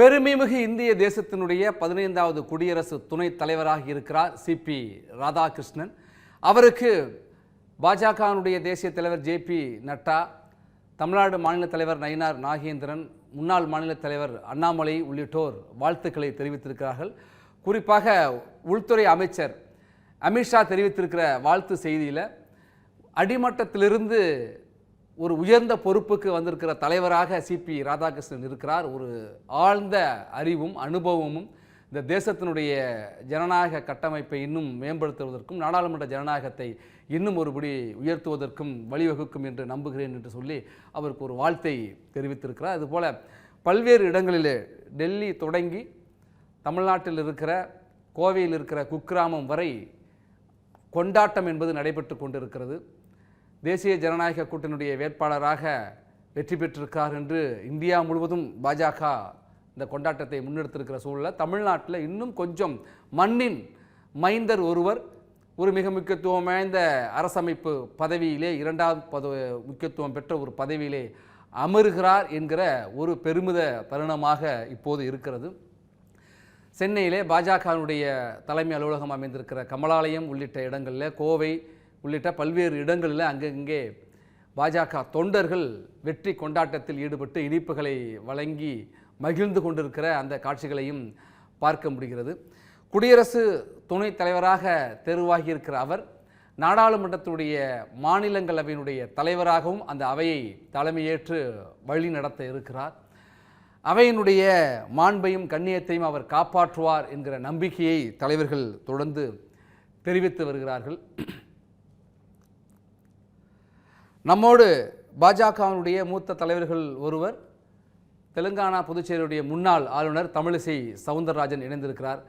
பெருமைமிகு இந்திய தேசத்தினுடைய பதினைந்தாவது குடியரசு துணைத் தலைவராக இருக்கிறார் சிபி ராதாகிருஷ்ணன். அவருக்கு பாஜகவினுடைய தேசிய தலைவர் ஜேபி நட்டா தமிழ்நாடு மாநில தலைவர் நயினார் நாகேந்திரன் முன்னாள் மாநில தலைவர் அண்ணாமலை உள்ளிட்டோர் வாழ்த்துக்களை தெரிவித்திருக்கிறார்கள். குறிப்பாக உள்துறை அமைச்சர் அமித்ஷா தெரிவித்திருக்கிற வாழ்த்து செய்தியில் அடிமட்டத்திலிருந்து ஒரு உயர்ந்த பொறுப்புக்கு வந்திருக்கிற தலைவராக சிபி ராதாகிருஷ்ணன் இருக்கிறார். ஒரு ஆழ்ந்த அறிவும் அனுபவமும் இந்த தேசத்தினுடைய ஜனநாயக கட்டமைப்பை இன்னும் மேம்படுத்துவதற்கும் நாடாளுமன்ற ஜனநாயகத்தை இன்னும் ஒருபடி உயர்த்துவதற்கும் வழிவகுக்கும் என்று நம்புகிறேன் என்று சொல்லி அவருக்கு ஒரு வாழ்த்தை தெரிவித்திருக்கிறார். அதுபோல பல்வேறு இடங்களிலே டெல்லி தொடங்கி தமிழ்நாட்டில் இருக்கிற கோவையில் இருக்கிற குக்கிராமம் வரை கொண்டாட்டம் என்பது நடைபெற்று கொண்டிருக்கிறது. தேசிய ஜனநாயக கூட்டணியுடைய வேட்பாளராக வெற்றி பெற்றிருக்கார் என்று இந்தியா முழுவதும் பாஜக இந்த கொண்டாட்டத்தை முன்னெடுத்திருக்கிற சூழலில் தமிழ்நாட்டில் இன்னும் கொஞ்சம் மண்ணின் மைந்தர் ஒருவர் ஒரு மிக முக்கியத்துவம் வாய்ந்த அரசமைப்பு பதவியிலே இரண்டாவது பத முக்கியத்துவம் பெற்ற ஒரு பதவியிலே அமருகிறார் என்கிற ஒரு பெருமித தருணமாக இப்போது இருக்கிறது. சென்னையிலே பாஜகவினுடைய தலைமை அலுவலகம் அமைந்திருக்கிற கமலாலயம் உள்ளிட்ட இடங்களில் கோவை உள்ளிட்ட பல்வேறு இடங்களில் அங்கங்கே பாஜக தொண்டர்கள் வெற்றி கொண்டாட்டத்தில் ஈடுபட்டு இனிப்புகளை வழங்கி மகிழ்ந்து கொண்டிருக்கிற அந்த காட்சிகளையும் பார்க்க முடிகிறது. குடியரசு துணைத் தலைவராக தேர்வாகியிருக்கிற அவர் நாடாளுமன்றத்துடைய மாநிலங்களவையினுடைய தலைவராகவும் அந்த அவையை தலைமையேற்று வழி நடத்த இருக்கிறார். அவையினுடைய மாண்பையும் கண்ணியத்தையும் அவர் காப்பாற்றுவார் என்கிற நம்பிக்கையை தலைவர்கள் தொடர்ந்து தெரிவித்து வருகிறார்கள். நம்மோடு பாஜகவினுடைய மூத்த தலைவர்கள் ஒருவர் தெலுங்கானா புதுச்சேரியுடைய முன்னாள் ஆளுநர் தமிழிசை சவுந்தரராஜன் இணைந்திருக்கிறார்.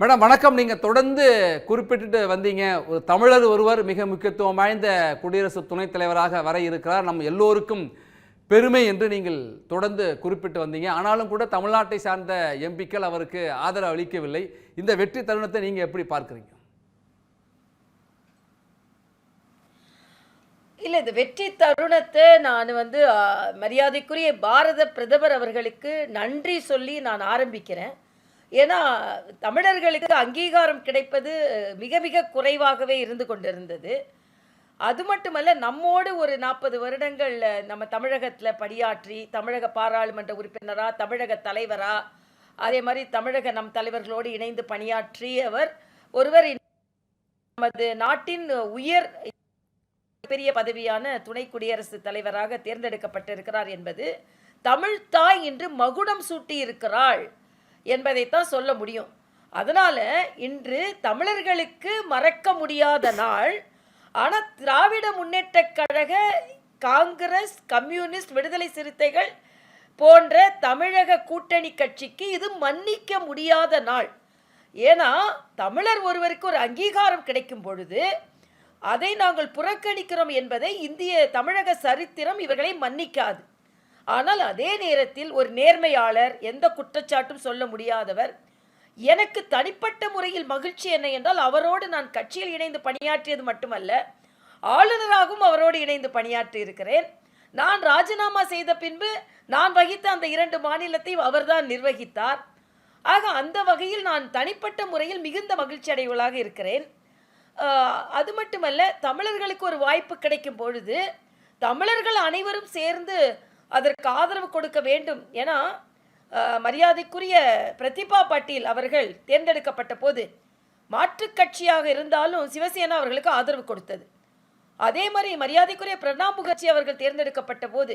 மேடம் வணக்கம். நீங்கள் தொடர்ந்து குறிப்பிட்டுட்டு வந்தீங்க. ஒரு தமிழர் ஒருவர் மிக முக்கியத்துவம் வாய்ந்த குடியரசு துணைத் தலைவராக வர இருக்கிறார். நம் எல்லோருக்கும் பெருமை என்று நீங்கள் தொடர்ந்து குறிப்பிட்டு வந்தீங்க. ஆனாலும் கூட தமிழ்நாட்டை சார்ந்த எம்பிக்கள் அவருக்கு ஆதரவு அளிக்கவில்லை. இந்த வெற்றி தருணத்தை நீங்கள் எப்படி பார்க்குறீங்க? இல்லை இந்த வெற்றி தருணத்தை நான் வந்து மரியாதைக்குரிய பாரத பிரதமர் அவர்களுக்கு நன்றி சொல்லி நான் ஆரம்பிக்கிறேன். ஏன்னா தமிழர்களுக்கு அங்கீகாரம் கிடைப்பது மிக மிக குறைவாகவே இருந்து கொண்டிருந்தது. அது மட்டுமல்ல நம்மோடு ஒரு நாற்பது வருடங்களில் நம்ம தமிழகத்தில் பணியாற்றி தமிழக பாராளுமன்ற உறுப்பினராக தமிழக தலைவரா அதே மாதிரி தமிழக நம் தலைவர்களோடு இணைந்து பணியாற்றியவர் ஒருவர் நமது நாட்டின் உயர் பெரிய பதவியான துணை குடியரசுத் தலைவராக தேர்ந்தெடுக்கப்பட்டிருக்கிறார் என்பது தமிழ் தாய் இன்று மகுடம் சூட்டி இருக்கிறாள் என்பதைத்தான் சொல்ல முடியும். அதனால இன்று தமிழர்களுக்கு மறக்க முடியாத நாள். ஆனால் திராவிட முன்னேற்ற கழக காங்கிரஸ் கம்யூனிஸ்ட் விடுதலை சிறுத்தைகள் போன்ற தமிழக கூட்டணி கட்சிக்கு இது மன்னிக்க முடியாத நாள். ஏன்னா தமிழர் ஒருவருக்கு ஒரு அங்கீகாரம் கிடைக்கும் பொழுது அதை நாங்கள் புறக்கணிக்கிறோம் என்பதை இந்திய தமிழக சரித்திரம் இவர்களை மன்னிக்காது. ஆனால் அதே நேரத்தில் ஒரு நேர்மையாளர் எந்த குற்றச்சாட்டும் சொல்ல முடியாதவர். எனக்கு தனிப்பட்ட முறையில் மகிழ்ச்சி என்ன என்றால் அவரோடு நான் கட்சியில் இணைந்து பணியாற்றியது மட்டுமல்ல ஆளுநராகவும் அவரோடு இணைந்து பணியாற்றி இருக்கிறேன். நான் ராஜினாமா செய்த பின்பு நான் வகித்த அந்த இரண்டு மாநிலத்தையும் அவர்தான் நிர்வகித்தார். ஆக அந்த வகையில் நான் தனிப்பட்ட முறையில் மிகுந்த மகிழ்ச்சி அடைவளாக இருக்கிறேன். அது மட்டுமல்ல தமிழர்களுக்கு ஒரு வாய்ப்பு கிடைக்கும் பொழுது தமிழர்கள் அனைவரும் சேர்ந்து அதற்கு ஆதரவு கொடுக்க வேண்டும் ஏன்னா மரியாதைக்குரிய பிரதிபா பாட்டீல் அவர்கள் தேர்ந்தெடுக்கப்பட்ட போது மாற்றுக் கட்சியாக இருந்தாலும் சிவசேனா அவர்களுக்கு ஆதரவு கொடுத்தது. அதே மாதிரி மரியாதைக்குரிய பிரணாப் முகர்ஜி அவர்கள் தேர்ந்தெடுக்கப்பட்ட போது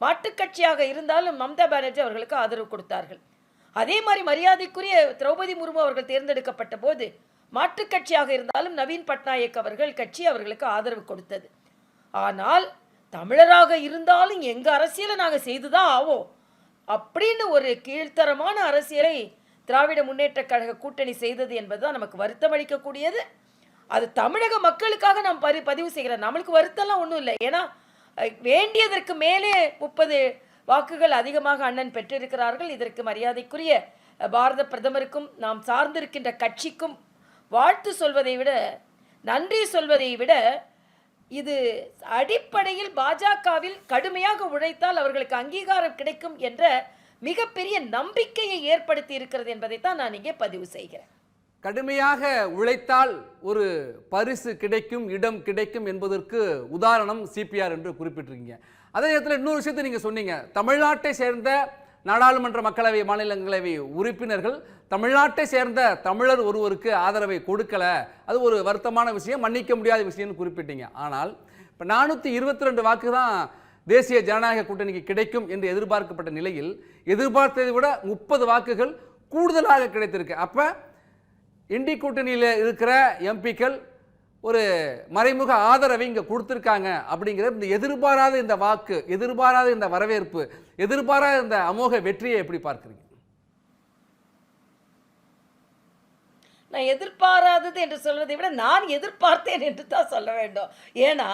மாற்றுக் கட்சியாக இருந்தாலும் மம்தா பானர்ஜி அவர்களுக்கு ஆதரவு கொடுத்தார்கள். அதே மாதிரி மரியாதைக்குரிய திரௌபதி முர்மு அவர்கள் தேர்ந்தெடுக்கப்பட்ட போது மாற்றுக் கட்சியாக இருந்தாலும் நவீன் பட்நாயக் அவர்கள் கட்சி அவர்களுக்கு ஆதரவு கொடுத்தது. ஆனால் தமிழராக இருந்தாலும் எங்க அரசியலை நாங்கள் செய்துதான் ஆவோம். அப்படின்னு ஒரு கீழ்த்தரமான அரசியலை திராவிட முன்னேற்றக் கழக கூட்டணி செய்தது என்பதுதான் நமக்கு வருத்தம் அளிக்கக்கூடியது. அது தமிழக மக்களுக்காக நாம் பரி பதிவு செய்கிறோம் நம்மளுக்கு வருத்தம்லாம் ஒன்றும் இல்லை. ஏன்னா வேண்டியதற்கு மேலே முப்பது வாக்குகள் அதிகமாக அண்ணன் பெற்றிருக்கிறார்கள். இதற்கு மரியாதைக்குரிய பாரத பிரதமருக்கும் நாம் சார்ந்திருக்கின்ற கட்சிக்கும் வாழ்த்து சொல்வதை விட நன்றி சொல்வதை விட இது அடிப்படையில் பாஜகவில் கடுமையாக உழைத்தால் அவர்களுக்கு அங்கீகாரம் கிடைக்கும் என்ற மிகப்பெரிய நம்பிக்கையை ஏற்படுத்தி இருக்கிறது என்பதைத்தான் நான் இங்கே பதிவு செய்கிறேன். கடுமையாக உழைத்தால் ஒரு பரிசு கிடைக்கும் இடம் கிடைக்கும் என்பதற்கு உதாரணம் சிபிஆர் என்று குறிப்பிட்டிருக்கீங்க. அதே நேரத்தில் இன்னொரு விஷயத்தை நீங்கள் சொன்னீங்க. தமிழ்நாட்டை சேர்ந்த நாடாளுமன்ற மக்களவை மாநிலங்களவை உறுப்பினர்கள் தமிழ்நாட்டை சேர்ந்த தமிழர் ஒருவருக்கு ஆதரவை கொடுக்கல. அது ஒரு வருத்தமான விஷயம் மன்னிக்க முடியாத விஷயம்னு குறிப்பிட்டீங்க. ஆனால் இப்போ நானூற்றி இருபத்தி ரெண்டு வாக்கு தான் தேசிய ஜனநாயக கூட்டணிக்கு கிடைக்கும் என்று எதிர்பார்க்கப்பட்ட நிலையில் எதிர்பார்த்ததை விட முப்பது வாக்குகள் கூடுதலாக கிடைத்திருக்கு. அப்போ இண்டி கூட்டணியில் இருக்கிற எம்பிக்கள் ஒரு மறைமுக ஆதரவை இங்கே கொடுத்துருக்காங்க அப்படிங்கிற இந்த எதிர்பாராத இந்த வாக்கு எதிர்பாராத இந்த வரவேற்பு எதிர்பாராத இந்த அமோக வெற்றியை எப்படி பார்க்குறீங்க? நான் எதிர்பாராதது என்று சொல்வதை விட நான் எதிர்பார்த்தேன் என்று தான் சொல்ல வேண்டும். ஏன்னா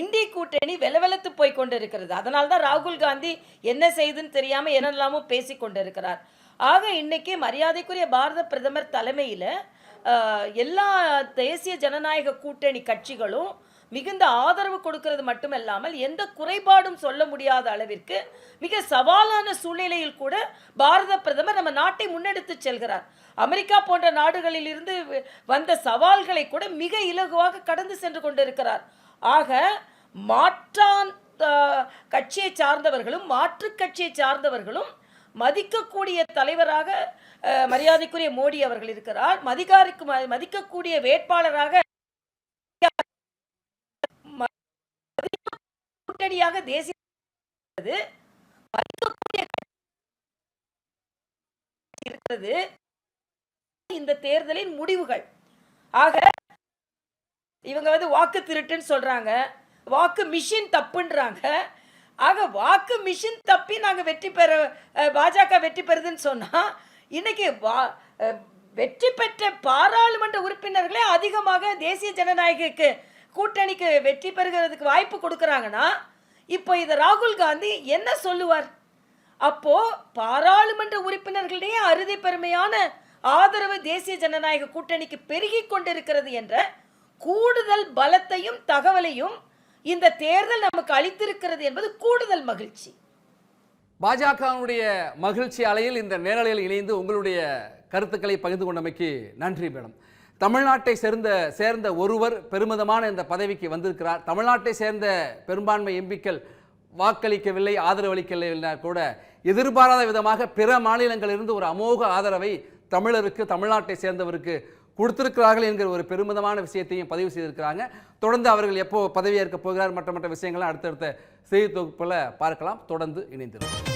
இந்தி கூட்டணி வெலவெலத்து போய் கொண்டிருக்கிறது. அதனால தான் ராகுல் காந்தி என்ன செய்துன்னு தெரியாமல் என்னெல்லாமோ பேசி கொண்டிருக்கிறார். ஆக இன்னைக்கு மரியாதைக்குரிய பாரத பிரதமர் தலைமையில் எல்லா தேசிய ஜனநாயக கூட்டணி கட்சிகளும் மிகுந்த ஆதரவு கொடுக்கிறது மட்டுமல்லாமல் எந்த குறைபாடும் சொல்ல முடியாத அளவிற்கு மிக சவாலான சூழ்நிலையில் கூட பாரத பிரதமர் நம்ம நாட்டை முன்னெடுத்து செல்கிறார். அமெரிக்கா போன்ற நாடுகளில் இருந்து வந்த சவால்களை கூட மிக இலகுவாக கடந்து சென்று கொண்டிருக்கிறார். ஆக மாற்றான் கட்சியை சார்ந்தவர்களும் மாற்றுக் கட்சியை சார்ந்தவர்களும் மதிக்கக்கூடிய தலைவராக மரியாதைக்குரிய மோடி அவர்கள் இருக்கிறார். மதிகாரிக்கு ம- மதிக்கக்கூடிய வேட்பாளராக கூட்டணியாக தேசிய இருக்கிறது. இந்த தேர்தலின் முடிவுகள். ஆக இவங்க வந்து வாக்கு திருட்டுன்னு சொல்றாங்க. வாக்கு மிஷின் தப்புன்றாங்க. ஆக வாக்கு மிஷின் தப்பி நாங்கள் வெற்றி பெற பாஜக வெற்றி பெறுதுன்னு சொன்னா இன்னைக்கு வா- வெற்றி பெற்ற பாராளுமன்ற உறுப்பினர்களே அதிகமாக தேசிய ஜனநாயகக்கு கூட்டணிக்கு வெற்றி பெறுகிறதுக்கு வாய்ப்பு கொடுக்குறாங்கன்னா இப்போ இதை ராகுல் காந்தி என்ன சொல்லுவார்? அப்போ பாராளுமன்ற உறுப்பினர்களிடையே அறுதி பெருமையான ஆதரவு தேசிய ஜனநாயக கூட்டணிக்கு பெருகி கொண்டிருக்கிறது என்ற கூடுதல் பலத்தையும் தகவலையும் இந்த தேர்தல் நமக்கு அளித்திருக்கிறது என்பது கூடுதல் மகிழ்ச்சி. பாஜகவினுடைய மகிழ்ச்சி அலையில் இந்த நேரலையில் இணைந்து உங்களுடைய கருத்துக்களை பகிர்ந்து கொண்டமைக்கு நன்றி மேடம். தமிழ்நாட்டை சேர்ந்த சேர்ந்த ஒருவர் பெருமிதமான இந்த பதவிக்கு வந்திருக்கிறார். தமிழ்நாட்டை சேர்ந்த பெரும்பான்மை எம்பிக்கள் வாக்களிக்கவில்லை ஆதரவளிக்கவில்லை கூட எதிர்பாராத விதமாக பிற மாநிலங்களிலிருந்து ஒரு அமோக ஆதரவை தமிழருக்கு தமிழ்நாட்டை சேர்ந்தவருக்கு கொடுத்திருக்கிறார்கள் என்கிற ஒரு பெருமிதமான விஷயத்தையும் பதிவு செய்திருக்கிறாங்க. தொடர்ந்து அவர்கள் எப்போ பதவியேற்க போகிறார் மற்ற மற்ற விஷயங்களை அடுத்தடுத்த செய்தி தொகுப்பில் பார்க்கலாம். தொடர்ந்து இணைந்திருக்கும்